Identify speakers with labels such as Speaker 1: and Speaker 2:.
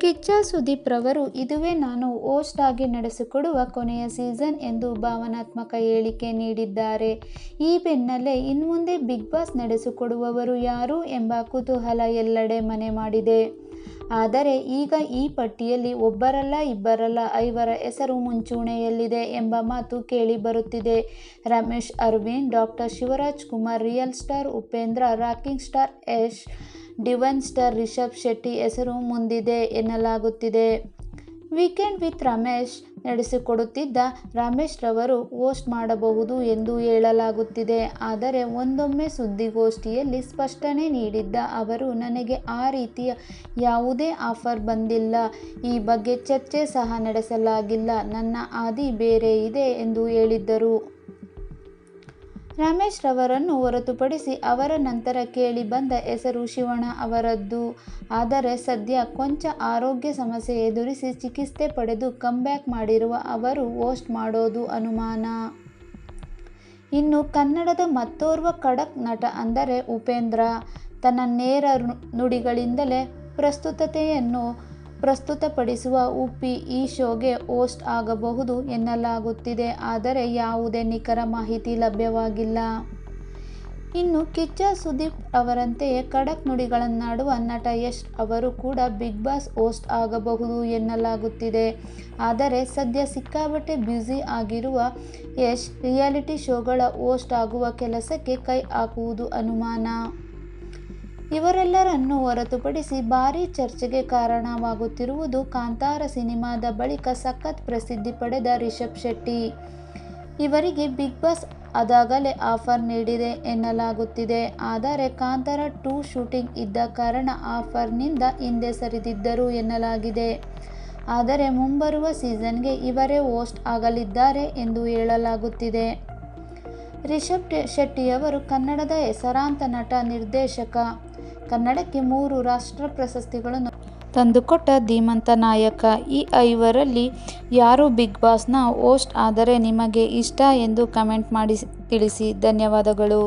Speaker 1: ಕಿಚ್ಚ ಸುದೀಪ್ ರವರು ಇದುವೇ ನಾನು ಹೋಸ್ಟ್ ಆಗಿ ನಡೆಸಿಕೊಡುವ ಕೊನೆಯ ಸೀಸನ್ ಎಂದು ಭಾವನಾತ್ಮಕ ಹೇಳಿಕೆ ನೀಡಿದ್ದಾರೆ. ಈ ಬೆನ್ನಲ್ಲೇ ಇನ್ಮುಂದೆ ಬಿಗ್ ಬಾಸ್ ನಡೆಸಿಕೊಡುವವರು ಯಾರು ಎಂಬ ಕುತೂಹಲ ಎಲ್ಲೆಡೆ ಮನೆ ಮಾಡಿದೆ. ಆದರೆ ಈಗ ಈ ಪಟ್ಟಿಯಲ್ಲಿ ಒಬ್ಬರಲ್ಲ ಇಬ್ಬರಲ್ಲ ಐವರ ಹೆಸರು ಮುಂಚೂಣಿಯಲ್ಲಿದೆ ಎಂಬ ಮಾತು ಕೇಳಿ ಬರುತ್ತಿದೆ. Ramesh Aravind, doctor Shivaraj Kumar real star Upendra, rocking star Yash, divine star Rishab Shetty ಹೆಸರು ಮುಂದಿದೆ ಎನ್ನಲಾಗುತ್ತಿದೆ. ವೀಕೆಂಡ್ ವಿತ್ ರಮೇಶ್ ನಡೆಸಿಕೊಡುತ್ತಿದ್ದ ರಮೇಶ್ ರವರು ಹೋಸ್ಟ್ ಮಾಡಬಹುದು ಎಂದು ಹೇಳಲಾಗುತ್ತಿದೆ. ಆದರೆ ಒಂದೊಮ್ಮೆ ಸುದ್ದಿಗೋಷ್ಠಿಯಲ್ಲಿ ಸ್ಪಷ್ಟನೆ ನೀಡಿದ್ದ ಅವರು, ನನಗೆ ಆ ರೀತಿಯ ಯಾವುದೇ ಆಫರ್ ಬಂದಿಲ್ಲ. ಈ ಬಗ್ಗೆ ಚರ್ಚೆ ಸಹ ನಡೆಸಲಾಗಿಲ್ಲ. ನನ್ನ ಹಾದಿ ಬೇರೆ ಇದೆ ಎಂದು ಹೇಳಿದ್ದರು. ರಮೇಶ್ ರವರನ್ನು ಹೊರತುಪಡಿಸಿ ಅವರ ನಂತರ ಕೇಳಿ ಬಂದ ಹೆಸರು ಶಿವಣ್ಣ ಅವರದ್ದು. ಆದರೆ ಸದ್ಯ ಕೊಂಚ ಆರೋಗ್ಯ ಸಮಸ್ಯೆ ಎದುರಿಸಿ ಚಿಕಿತ್ಸೆ ಪಡೆದು ಕಮ್ಬ್ಯಾಕ್ ಮಾಡಿರುವ ಅವರು ಹೋಸ್ಟ್ ಮಾಡೋದು ಅನುಮಾನ. ಇನ್ನು ಕನ್ನಡದ ಮತ್ತೋರ್ವ ಖಡಕ್ ನಟ ಅಂದರೆ ಉಪೇಂದ್ರ. ತನ್ನ ನೇರ ನುಡಿಗಳಿಂದಲೇ ಪ್ರಸ್ತುತತೆಯನ್ನು ಪ್ರಸ್ತುತಪಡಿಸುವ ಉಪ್ಪಿ ಈ ಶೋಗೆ ಹೋಸ್ಟ್ ಆಗಬಹುದು ಎನ್ನಲಾಗುತ್ತಿದೆ. ಆದರೆ ಯಾವುದೇ ನಿಖರ ಮಾಹಿತಿ ಲಭ್ಯವಾಗಿಲ್ಲ. ಇನ್ನು ಕಿಚ್ಚ ಸುದೀಪ್ ಅವರಂತೆಯೇ ಖಡಕ್ ನುಡಿಗಳನ್ನಾಡುವ ನಟ ಯಶ್ ಅವರು ಕೂಡ ಬಿಗ್ ಬಾಸ್ ಹೋಸ್ಟ್ ಆಗಬಹುದು ಎನ್ನಲಾಗುತ್ತಿದೆ. ಆದರೆ ಸದ್ಯ ಸಿಕ್ಕಾಬಟ್ಟೆ ಬ್ಯುಸಿ ಆಗಿರುವ ಯಶ್ ರಿಯಾಲಿಟಿ ಶೋಗಳ ಹೋಸ್ಟ್ ಆಗುವ ಕೆಲಸಕ್ಕೆ ಕೈ ಹಾಕುವುದು ಅನುಮಾನ. ಇವರೆಲ್ಲರನ್ನೂ ಹೊರತುಪಡಿಸಿ ಭಾರೀ ಚರ್ಚೆಗೆ ಕಾರಣವಾಗುತ್ತಿರುವುದು ಕಾಂತಾರ ಸಿನಿಮಾದ ಬಳಿಕ ಸಖತ್ ಪ್ರಸಿದ್ಧಿ ಪಡೆದ ರಿಷಬ್ ಶೆಟ್ಟಿ. ಇವರಿಗೆ ಬಿಗ್ ಬಾಸ್ ಅದಾಗಲೇ ಆಫರ್ ನೀಡಿದೆ ಎನ್ನಲಾಗುತ್ತಿದೆ. ಆದರೆ ಕಾಂತಾರ ಟೂ ಶೂಟಿಂಗ್ ಇದ್ದ ಕಾರಣ ಆಫರ್ನಿಂದ ಹಿಂದೆ ಸರಿದಿದ್ದರು ಎನ್ನಲಾಗಿದೆ. ಆದರೆ ಮುಂಬರುವ ಸೀಸನ್ಗೆ ಇವರೇ ಹೋಸ್ಟ್ ಆಗಲಿದ್ದಾರೆ ಎಂದು ಹೇಳಲಾಗುತ್ತಿದೆ. ರಿಷಬ್ ಶೆಟ್ಟಿಯವರು ಕನ್ನಡದ ಹೆಸರಾಂತ ನಟ, ನಿರ್ದೇಶಕ. ಕನ್ನಡಕ್ಕೆ ಮೂರು ರಾಷ್ಟ್ರ ಪ್ರಶಸ್ತಿಗಳನ್ನು ತಂದುಕೊಟ್ಟ ಧೀಮಂತ ನಾಯಕ. ಈ ಐವರಲ್ಲಿ ಯಾರು ಬಿಗ್ ಬಾಸ್ನ ಹೋಸ್ಟ್ ಆದರೆ ನಿಮಗೆ ಇಷ್ಟ ಎಂದು ಕಮೆಂಟ್ ಮಾಡಿ ತಿಳಿಸಿ ಧನ್ಯವಾದಗಳು.